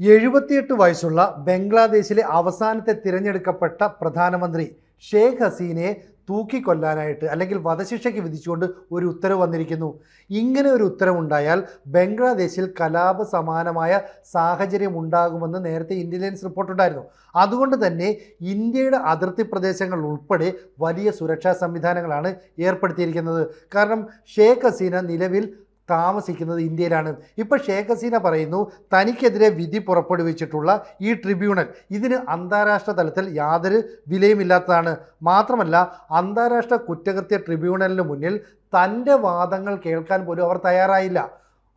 എഴുപത്തിയെട്ട് വയസ്സുള്ള ബംഗ്ലാദേശിലെ അവസാനത്തെ തിരഞ്ഞെടുക്കപ്പെട്ട പ്രധാനമന്ത്രി ഷേഖ് ഹസീനയെ തൂക്കിക്കൊല്ലാനായിട്ട് അല്ലെങ്കിൽ വധശിക്ഷയ്ക്ക് വിധിച്ചുകൊണ്ട് ഒരു ഉത്തരവ് വന്നിരിക്കുന്നു. ഇങ്ങനെ ഒരു ഉത്തരവുണ്ടായാൽ ബംഗ്ലാദേശിൽ കലാപ സമാനമായ സാഹചര്യം ഉണ്ടാകുമെന്ന് നേരത്തെ ഇന്റലിജൻസ് റിപ്പോർട്ടുണ്ടായിരുന്നു അതുകൊണ്ട് തന്നെ ഇന്ത്യയുടെ അതിർത്തി പ്രദേശങ്ങൾ ഉൾപ്പെടെ വലിയ സുരക്ഷാ സംവിധാനങ്ങളാണ് ഏർപ്പെടുത്തിയിരിക്കുന്നത്. കാരണം ഷേഖ് ഹസീന നിലവിൽ താമസിക്കുന്നത് ഇന്ത്യയിലാണ്. ഇപ്പോൾ ഷേഖ് ഹസീന പറയുന്നു തനിക്കെതിരെ വിധി പുറപ്പെടുവിച്ചിട്ടുള്ള ഈ ട്രിബ്യൂണൽ ഇതിന് അന്താരാഷ്ട്ര തലത്തിൽ യാതൊരു വിലയുമില്ലാത്തതാണ്. മാത്രമല്ല അന്താരാഷ്ട്ര കുറ്റകൃത്യ ട്രിബ്യൂണലിന് മുന്നിൽ തന്റെ വാദങ്ങൾ കേൾക്കാൻ പോലും അവർ തയ്യാറായില്ല.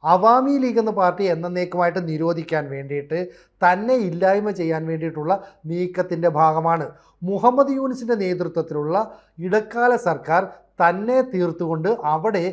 അവാമി ലീഗ് എന്ന പാർട്ടി എന്നേക്കുമായിട്ട് നിരോധിക്കാൻ വേണ്ടിയിട്ട് തന്നെ ഇല്ലായ്മ ചെയ്യാൻ വേണ്ടിയിട്ടുള്ള നീക്കത്തിന്റെ ഭാഗമാണ്. മുഹമ്മദ് യൂനിസിന്റെ നേതൃത്വത്തിലുള്ള ഇടക്കാല സർക്കാർ തന്നെ തീർത്തുകൊണ്ട് അവിടെ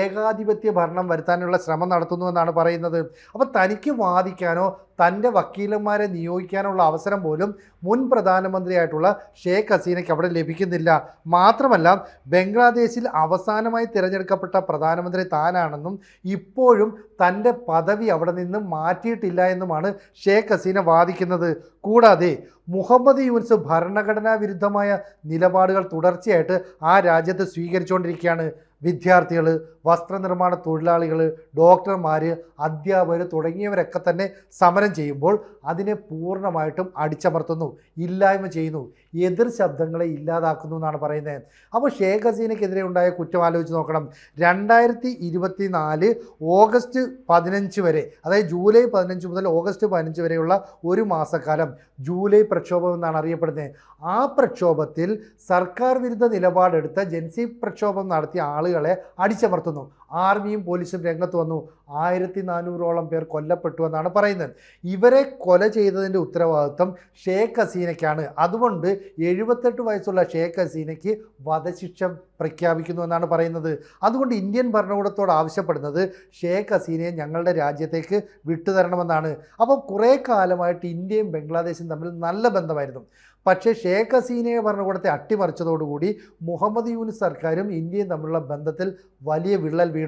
ഏകാധിപത്യ ഭരണം വരുത്താനുള്ള ശ്രമം നടത്തുന്നു എന്നാണ് പറയുന്നത്. അപ്പോൾ തനിക്ക് വാദിക്കാനോ തന്റെ വക്കീലന്മാരെ നിയോഗിക്കാനുള്ള അവസരം പോലും മുൻ പ്രധാനമന്ത്രിയായിട്ടുള്ള ഷേഖ് ഹസീനയ്ക്ക് അവിടെ ലഭിക്കുന്നില്ല. മാത്രമല്ല ബംഗ്ലാദേശിൽ അവസാനമായി തിരഞ്ഞെടുക്കപ്പെട്ട പ്രധാനമന്ത്രി താനാണെന്നും ഇപ്പോഴും തന്റെ പദവി അവിടെ നിന്ന് മാറ്റിയിട്ടില്ല എന്നുമാണ് ഷേഖ് ഹസീന വാദിക്കുന്നത്. കൂടാതെ മുഹമ്മദ് യൂൻസ് ഭരണഘടനാ വിരുദ്ധമായ നിലപാടുകൾ തുടർച്ചയായിട്ട് ആ രാജ്യത്ത് സ്വീകരിച്ചുകൊണ്ടിരിക്കുകയാണ്. വിദ്യാർത്ഥികൾ വസ്ത്രനിർമ്മാണ തൊഴിലാളികൾ ഡോക്ടർമാർ അധ്യാപകർ തുടങ്ങിയവരൊക്കെ തന്നെ സമരം ചെയ്യുമ്പോൾ അതിനെ പൂർണമായിട്ടും അടിച്ചമർത്തുന്നു ഇല്ലായ്മ ചെയ്യുന്നു എതിർ ശബ്ദങ്ങളെ ഇല്ലാതാക്കുന്നു എന്നാണ് പറയുന്നത്. അപ്പോൾ ഷേഖ് ഹസീനയ്ക്കെതിരെ ഉണ്ടായ കുറ്റം ആലോചിച്ച് നോക്കണം. രണ്ടായിരത്തി ഇരുപത്തി നാല് ഓഗസ്റ്റ് പതിനഞ്ച് വരെ അതായത് ജൂലൈ പതിനഞ്ച് മുതൽ ഓഗസ്റ്റ് പതിനഞ്ച് വരെയുള്ള ഒരു മാസക്കാലം ജൂലൈ പ്രക്ഷോഭം എന്നാണ് അറിയപ്പെടുന്നത്. ആ പ്രക്ഷോഭത്തിൽ സർക്കാർ വിരുദ്ധ നിലപാടെടുത്ത ജൻസി പ്രക്ഷോഭം നടത്തിയ ആളുകളെ അടിച്ചമർത്തുന്നു. pendant ആർമിയും പോലീസും രംഗത്ത് വന്നു. ആയിരത്തി നാനൂറോളം പേർ കൊല്ലപ്പെട്ടു എന്നാണ് പറയുന്നത്. ഇവരെ കൊല ചെയ്തതിന്റെ ഉത്തരവാദിത്വം ഷേഖ് ഹസീനയ്ക്കാണ്. അതുകൊണ്ട് എഴുപത്തെട്ട് വയസ്സുള്ള ഷേഖ് ഹസീനയ്ക്ക് വധശിക്ഷ പ്രഖ്യാപിക്കുന്നു എന്നാണ് പറയുന്നത്. അതുകൊണ്ട് ഇന്ത്യൻ ഭരണകൂടത്തോട് ആവശ്യപ്പെടുന്നത് ഷേഖ് ഹസീനയെ ഞങ്ങളുടെ രാജ്യത്തേക്ക് വിട്ടുതരണമെന്നാണ്. അപ്പോൾ കുറേ കാലമായിട്ട് ഇന്ത്യയും ബംഗ്ലാദേശും തമ്മിൽ നല്ല ബന്ധമായിരുന്നു. പക്ഷേ ഷേഖ് ഹസീനയെ ഭരണകൂടത്തെ അട്ടിമറിച്ചതോടുകൂടി മുഹമ്മദ് യൂനിസ് സർക്കാരും ഇന്ത്യയും തമ്മിലുള്ള ബന്ധത്തിൽ വലിയ വിള്ളൽ വീണു.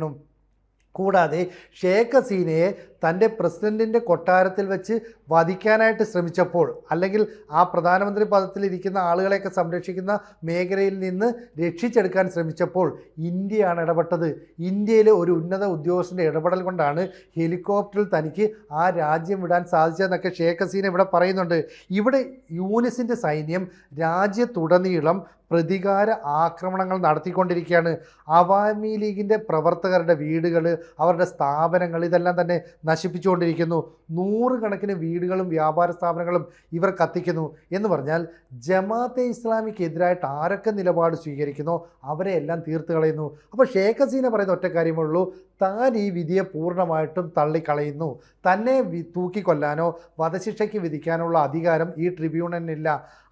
കൂടാതെ ഷേഖ് ഹസീനയെ തന്റെ പ്രസിഡന്റിന്റെ കൊട്ടാരത്തിൽ വെച്ച് വധിക്കാനായിട്ട് ശ്രമിച്ചപ്പോൾ അല്ലെങ്കിൽ ആ പ്രധാനമന്ത്രി പദത്തിൽ ഇരിക്കുന്ന ആളുകളെയൊക്കെ സംരക്ഷിക്കുന്ന മേഖലയിൽ നിന്ന് രക്ഷിച്ചെടുക്കാൻ ശ്രമിച്ചപ്പോൾ ഇന്ത്യയാണ് ഇടപെട്ടത്. ഇന്ത്യയിലെ ഒരു ഉന്നത ഉദ്യോഗസ്ഥന്റെ ഇടപെടൽ കൊണ്ടാണ് ഹെലികോപ്റ്ററിൽ തനിക്ക് ആ രാജ്യം വിടാൻ സാധിച്ചതെന്നൊക്കെ ഷേഖ് ഹസീന ഇവിടെ പറയുന്നുണ്ട്. ഇവിടെ യൂനിസിന്റെ സൈന്യം രാജ്യത്തുടനീളം പ്രതികാര ആക്രമണങ്ങൾ നടത്തിക്കൊണ്ടിരിക്കുകയാണ്. അവാമി ലീഗിന്റെ പ്രവർത്തകരുടെ വീടുകൾ അവരുടെ സ്ഥാപനങ്ങൾ ഇതെല്ലാം തന്നെ നശിപ്പിച്ചുകൊണ്ടിരിക്കുന്നു. നൂറുകണക്കിന് വീടുകളും വ്യാപാര സ്ഥാപനങ്ങളും ഇവർ കത്തിക്കുന്നു എന്ന് പറഞ്ഞാൽ ജമാഅത്തെ ഇസ്ലാമിക്കെതിരായിട്ട് ആരൊക്കെ നിലപാട് സ്വീകരിക്കുന്നു അവരെ എല്ലാം തീർത്ത് കളയുന്നു. അപ്പോൾ ഷേഖ് ഹസീന പറയുന്ന ഒറ്റ കാര്യമുള്ളൂ താൻ ഈ വിധിയെ പൂർണമായിട്ടും തള്ളിക്കളയുന്നു. തന്നെ തൂക്കിക്കൊല്ലാനോ വധശിക്ഷയ്ക്ക് വിധിക്കാനുള്ള അധികാരം ഈ ട്രിബ്യൂണലിനില്ല.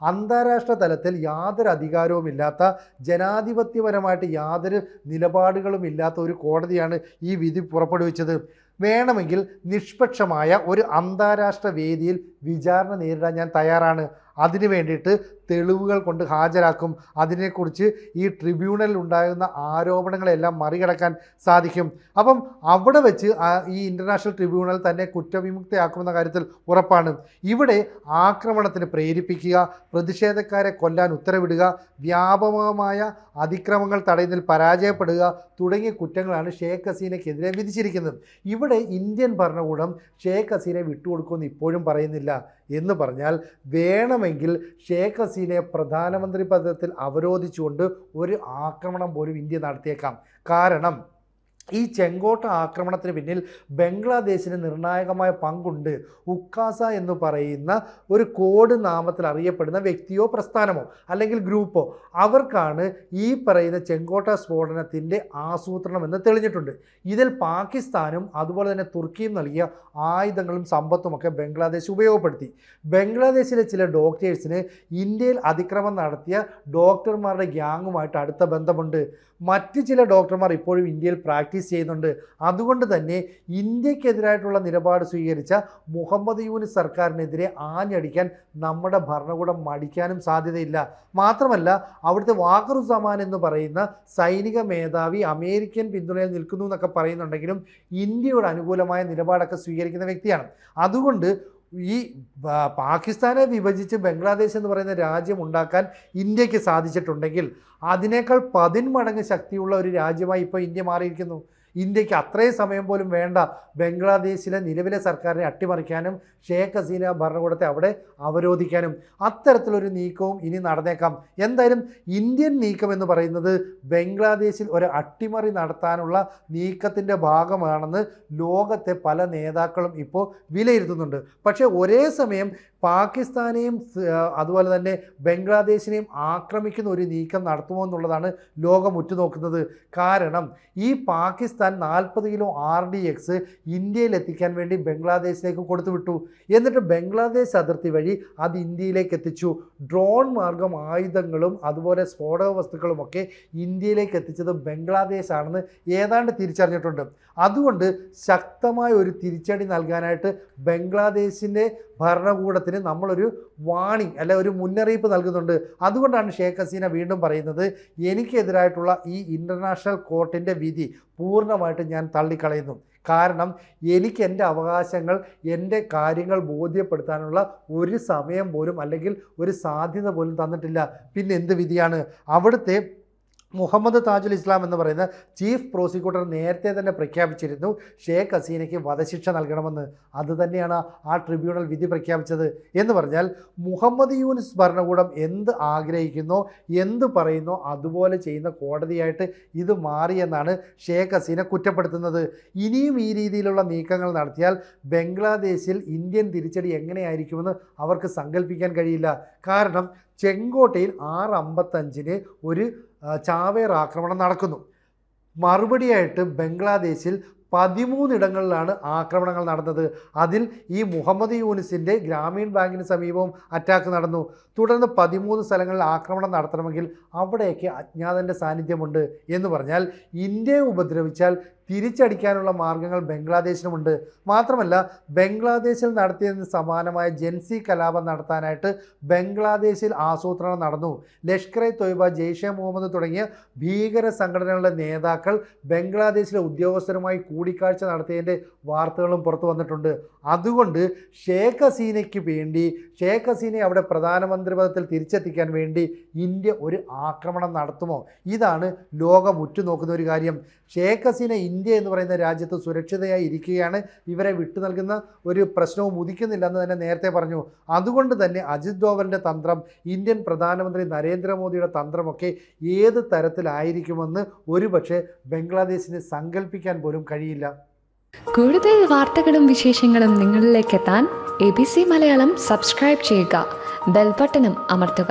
അന്താരാഷ്ട്ര തലത്തിൽ യാതൊരു അധികാരവുമില്ലാത്ത ജനാധിപത്യപരമായിട്ട് യാതൊരു നിലപാടുകളും ഇല്ലാത്ത ഒരു കോടതിയാണ് ഈ വിധി പുറപ്പെടുവിച്ചത്. വേണമെങ്കിൽ നിഷ്പക്ഷമായ ഒരു അന്താരാഷ്ട്ര വേദിയിൽ വിചാരണ നേരിടാൻ ഞാൻ തയ്യാറാണ്. അതിനു വേണ്ടിയിട്ട് തെളിവുകൾ കൊണ്ട് ഹാജരാക്കും. അതിനെക്കുറിച്ച് ഈ ട്രിബ്യൂണലിൽ ഉണ്ടാകുന്ന ആരോപണങ്ങളെല്ലാം മറികടക്കാൻ സാധിക്കും. അപ്പം അവിടെ വെച്ച് ഈ ഇന്റർനാഷണൽ ട്രിബ്യൂണൽ തന്നെ കുറ്റവിമുക്തയാക്കുമെന്ന കാര്യത്തിൽ ഉറപ്പാണ്. ഇവിടെ ആക്രമണത്തിന് പ്രേരിപ്പിക്കുക പ്രതിഷേധക്കാരെ കൊല്ലാൻ ഉത്തരവിടുക വ്യാപകമായ അതിക്രമങ്ങൾ തടയുന്നതിൽ പരാജയപ്പെടുക തുടങ്ങിയ കുറ്റങ്ങളാണ് ഷേഖ് ഹസീനയ്ക്കെതിരെ വിധിച്ചിരിക്കുന്നത്. ഇവിടെ ഇന്ത്യൻ ഭരണകൂടം ഷേഖ് ഹസീനെ വിട്ടുകൊടുക്കുമെന്ന് ഇപ്പോഴും പറയുന്നില്ല. എന്ന് പറഞ്ഞാൽ വേണമെങ്കിൽ ഷേഖ് ഹസീനയെ പ്രധാനമന്ത്രി പദത്തിൽ അവരോധിച്ചുകൊണ്ട് ഒരു ആക്രമണം പോലും ഇന്ത്യ നടത്തിയേക്കാം. കാരണം ഈ ചെങ്കോട്ട ആക്രമണത്തിന് പിന്നിൽ ബംഗ്ലാദേശിന് നിർണായകമായ പങ്കുണ്ട്. ഉക്കാസ എന്ന് പറയുന്ന ഒരു കോഡ് നാമത്തിൽ അറിയപ്പെടുന്ന വ്യക്തിയോ പ്രസ്ഥാനമോ അല്ലെങ്കിൽ ഗ്രൂപ്പോ അവർക്കാണ് ഈ പറയുന്ന ചെങ്കോട്ട സ്ഫോടനത്തിന്റെ ആസൂത്രണം എന്ന് തെളിഞ്ഞിട്ടുണ്ട്. ഇതിൽ പാകിസ്ഥാനും അതുപോലെ തന്നെ തുർക്കിയും നൽകിയ ആയുധങ്ങളും സമ്പത്തുമൊക്കെ ബംഗ്ലാദേശ് ഉപയോഗപ്പെടുത്തി. ബംഗ്ലാദേശിലെ ചില ഡോക്ടേഴ്സിന് ഇന്ത്യയിൽ അതിക്രമം നടത്തിയ ഡോക്ടർമാരുടെ ഗ്യാങ്ങുമായിട്ട് അടുത്ത ബന്ധമുണ്ട്. മറ്റ് ചില ഡോക്ടർമാർ ഇപ്പോഴും ഇന്ത്യയിൽ പ്രാക്ടീസ് ചെയ്യുന്നുണ്ട്. അതുകൊണ്ട് തന്നെ ഇന്ത്യക്കെതിരായിട്ടുള്ള നിലപാട് സ്വീകരിച്ച മുഹമ്മദ് യൂനിസ് സർക്കാരിനെതിരെ ആഞ്ഞടിക്കാൻ നമ്മുടെ ഭരണകൂടം മടിക്കാനും സാധ്യതയില്ല. മാത്രമല്ല അവിടുത്തെ സമാൻ എന്ന് പറയുന്ന സൈനിക മേധാവി അമേരിക്കൻ പിന്തുണയിൽ നിൽക്കുന്നു എന്നൊക്കെ പറയുന്നുണ്ടെങ്കിലും ഇന്ത്യയുടെ അനുകൂലമായ നിലപാടൊക്കെ സ്വീകരിക്കുന്ന വ്യക്തിയാണ്. അതുകൊണ്ട് ഈ പാകിസ്ഥാനെ വിഭജിച്ച് ബംഗ്ലാദേശ് എന്ന് പറയുന്ന രാജ്യം ഉണ്ടാക്കാൻ ഇന്ത്യയ്ക്ക് സാധിച്ചിട്ടുണ്ടെങ്കിൽ അതിനേക്കാൾ പതിന്മടങ്ങ് ശക്തിയുള്ള ഒരു രാജ്യമായി ഇപ്പോൾ ഇന്ത്യ മാറിയിരിക്കുന്നു. ഇന്ത്യയ്ക്ക് അത്രയും സമയം പോലും വേണ്ട ബംഗ്ലാദേശിലെ നിലവിലെ സർക്കാരിനെ അട്ടിമറിക്കാനും ഷേഖ് ഹസീന ഭരണകൂടത്തെ അവിടെ അവരോധിക്കാനും അത്തരത്തിലൊരു നീക്കവും ഇനി നടന്നേക്കാം. എന്തായാലും ഇന്ത്യൻ നീക്കം എന്ന് പറയുന്നത് ബംഗ്ലാദേശിൽ ഒരു അട്ടിമറി നടത്താനുള്ള നീക്കത്തിന്റെ ഭാഗമാണെന്ന് ലോകത്തെ പല നേതാക്കളും ഇപ്പോൾ വിലയിരുത്തുന്നുണ്ട്. പക്ഷേ ഒരേ സമയം പാകിസ്ഥാനെയും അതുപോലെ തന്നെ ബംഗ്ലാദേശിനെയും ആക്രമിക്കുന്ന ഒരു നീക്കം നടത്തുമോ എന്നുള്ളതാണ് ലോകം ഉറ്റുനോക്കുന്നത്. കാരണം ഈ പാകിസ്ഥാൻ നാൽപ്പത് കിലോ ആർ ഡി എക്സ് ഇന്ത്യയിൽ എത്തിക്കാൻ വേണ്ടി ബംഗ്ലാദേശിലേക്ക് കൊടുത്തുവിട്ടു. എന്നിട്ട് ബംഗ്ലാദേശ് അതിർത്തി വഴി അത് ഇന്ത്യയിലേക്ക് എത്തിച്ചു. ഡ്രോൺ മാർഗം ആയുധങ്ങളും അതുപോലെ സ്ഫോടക വസ്തുക്കളുമൊക്കെ ഇന്ത്യയിലേക്ക് എത്തിച്ചത് ബംഗ്ലാദേശ് ആണെന്ന് ഏതാണ്ട് തിരിച്ചറിഞ്ഞിട്ടുണ്ട്. അതുകൊണ്ട് ശക്തമായ ഒരു തിരിച്ചടി നൽകാനായിട്ട് ബംഗ്ലാദേശിന്റെ ഭരണകൂടത്തിന് നമ്മളൊരു വാണിംഗ് അല്ലെ ഒരു മുന്നറിയിപ്പ് നൽകുന്നുണ്ട്. അതുകൊണ്ടാണ് ഷേഖ് ഹസീന വീണ്ടും പറയുന്നത് എനിക്കെതിരായിട്ടുള്ള ഈ ഇന്റർനാഷണൽ കോർട്ടിന്റെ വിധി പൂർണമായിട്ട് ഞാൻ തള്ളിക്കളയുന്നു. കാരണം എനിക്ക് എന്റെ അവകാശങ്ങൾ എന്റെ കാര്യങ്ങൾ ബോധ്യപ്പെടുത്താനുള്ള ഒരു സമയം പോലും അല്ലെങ്കിൽ ഒരു സാധ്യത പോലും തന്നിട്ടില്ല. പിന്നെ എന്ത് വിധിയാണ്? അവിടുത്തെ മുഹമ്മദ് താജുൽ ഇസ്ലാം എന്ന് പറയുന്ന ചീഫ് പ്രോസിക്യൂട്ടർ നേരത്തെ തന്നെ പ്രഖ്യാപിച്ചിരുന്നു ഷേഖ് ഹസീനയ്ക്ക് വധശിക്ഷ നൽകണമെന്ന്. അത് തന്നെയാണ് ആ ട്രിബ്യൂണൽ വിധി പ്രഖ്യാപിച്ചത് എന്ന് പറഞ്ഞാൽ മുഹമ്മദ് യൂനിസ് ഭരണകൂടം എന്ത് ആഗ്രഹിക്കുന്നോ എന്ത് പറയുന്നോ അതുപോലെ ചെയ്യുന്ന കോടതിയായിട്ട് ഇത് മാറിയെന്നാണ് ഷേഖ് ഹസീന കുറ്റപ്പെടുത്തുന്നത്. ഇനിയും ഈ രീതിയിലുള്ള നീക്കങ്ങൾ നടത്തിയാൽ ബംഗ്ലാദേശിൽ ഇന്ത്യൻ തിരിച്ചടി എങ്ങനെയായിരിക്കുമെന്ന് അവർക്ക് സങ്കല്പിക്കാൻ കഴിയില്ല. കാരണം ചെങ്കോട്ടയിൽ ആറ് അമ്പത്തഞ്ചിന് ഒരു ചാവേർ ആക്രമണം നടക്കുന്നു. മറുപടിയായിട്ട് ബംഗ്ലാദേശിൽ പതിമൂന്നിടങ്ങളിലാണ് ആക്രമണങ്ങൾ നടന്നത്. അതിൽ ഈ മുഹമ്മദ് യൂനിസിന്റെ ഗ്രാമീൺ ബാങ്കിന് സമീപവും അറ്റാക്ക് നടന്നു. തുടർന്ന് പതിമൂന്ന് സ്ഥലങ്ങളിൽ ആക്രമണം നടത്തണമെങ്കിൽ അവിടെയൊക്കെ അജ്ഞാതന്റെ സാന്നിധ്യമുണ്ട് എന്ന് പറഞ്ഞാൽ ഇന്ത്യയെ ഉപദ്രവിച്ചാൽ തിരിച്ചടിക്കാനുള്ള മാർഗങ്ങൾ ബംഗ്ലാദേശിനുമുണ്ട്. മാത്രമല്ല ബംഗ്ലാദേശിൽ നടത്തിയതിന് സമാനമായ ജെൻസി കലാപം നടത്താനായിട്ട് ബംഗ്ലാദേശിൽ ആസൂത്രണം നടന്നു. ലഷ്കർ എ തൊയ്ബ ജെയ്ഷെ മുഹമ്മദ് തുടങ്ങിയ ഭീകര സംഘടനകളുടെ നേതാക്കൾ ബംഗ്ലാദേശിലെ ഉദ്യോഗസ്ഥരുമായി കൂടിക്കാഴ്ച നടത്തിയതിന്റെ വാർത്തകളും പുറത്തു വന്നിട്ടുണ്ട്. അതുകൊണ്ട് ഷേഖ് ഹസീനയ്ക്ക് വേണ്ടി ഷേഖ് ഹസീനയെ അവിടെ പ്രധാനമന്ത്രി പദത്തിൽ തിരിച്ചെത്തിക്കാൻ വേണ്ടി ഇന്ത്യ ഒരു ആക്രമണം നടത്തുമോ? ഇതാണ് ലോകം ഉറ്റുനോക്കുന്ന ഒരു കാര്യം. ഷേഖ് ഹസീന ഇന്ത്യ എന്ന് പറയുന്ന രാജ്യത്ത് സുരക്ഷിതയായി ഇരിക്കുകയാണ്. ഇവരെ വിട്ടു നൽകുന്ന ഒരു പ്രശ്നവും ഉദിക്കുന്നില്ലെന്ന് തന്നെ നേരത്തെ പറഞ്ഞു. അതുകൊണ്ട് തന്നെ അജിത് ഡോവലിന്റെ തന്ത്രം ഇന്ത്യൻ പ്രധാനമന്ത്രി നരേന്ദ്രമോദിയുടെ തന്ത്രമൊക്കെ ഏത് തരത്തിലായിരിക്കുമെന്ന് ഒരുപക്ഷെ ബംഗ്ലാദേശിന് സങ്കല്പിക്കാൻ പോലും കഴിയില്ല. കൂടുതൽ വാർത്തകളും വിശേഷങ്ങളും നിങ്ങളിലേക്ക് എത്താൻ A B C Malayalam subscribe ചെയ്യുക. ബെൽബട്ടനും അമർത്തുക.